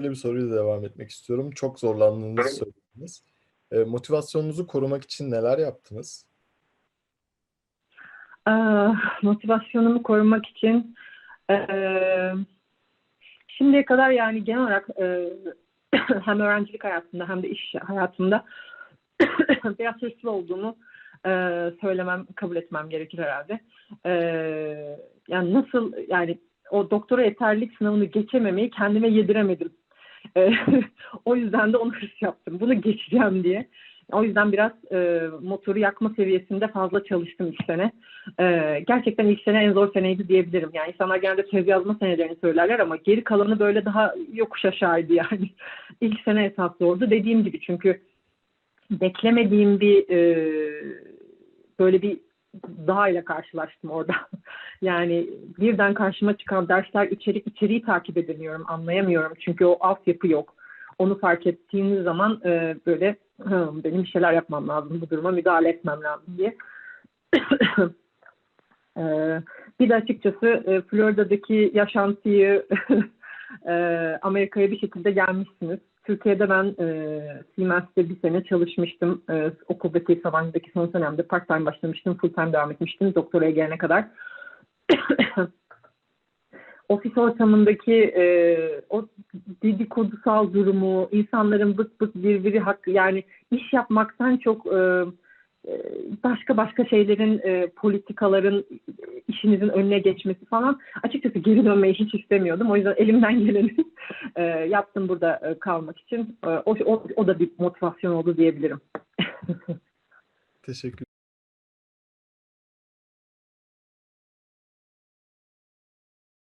bir soruyla devam etmek istiyorum. Çok zorlandığınızı söylediniz. Eee, motivasyonunuzu korumak için neler yaptınız? Eee, motivasyonumu korumak için eee, şimdiye kadar yani genel olarak eee, hem öğrencilik hayatımda hem de iş hayatımda biraz hırslı olduğumu eee, söylemem, kabul etmem gerekir herhalde. Eee, yani nasıl yani o doktora yeterlilik sınavını geçememeyi kendime yediremedim. Eee, o yüzden de onu hırs yaptım. Bunu geçeceğim diye. O yüzden biraz e, motoru yakma seviyesinde fazla çalıştım ilk sene. E, gerçekten ilk sene en zor seneydi diyebilirim. Yani insanlar genelde tez yazma senelerini söylerler ama geri kalanı böyle daha yokuş aşağıydı yani. İlk sene esas zordu. Dediğim gibi çünkü beklemediğim bir e, böyle bir dağ ile karşılaştım orada. yani birden karşıma çıkan dersler içerik içeriği takip edemiyorum, anlayamıyorum. Çünkü o altyapı yok. Onu fark ettiğiniz zaman e, böyle "Hı, benim bir şeyler yapmam lazım, bu duruma müdahale etmem lazım diye. E, bir de açıkçası e, Florida'daki yaşantıyı e, Amerika'ya bir şekilde gelmişsiniz. Türkiye'de ben e, Siemens'te bir sene çalışmıştım. E, okul ve kıyı Sabancı'daki son senemde part time başlamıştım, full time devam etmiştim doktoraya gelene kadar. ofis ortamındaki e, o dedikodusal durumu, insanların bık bık birbiri hakkı yani iş yapmaktan çok e, e, başka başka şeylerin, e, politikaların işinizin önüne geçmesi falan açıkçası geri dönmeyi hiç istemiyordum. O yüzden elimden geleni e, yaptım burada e, kalmak için. E, o, o, o da bir motivasyon oldu diyebilirim. Teşekkür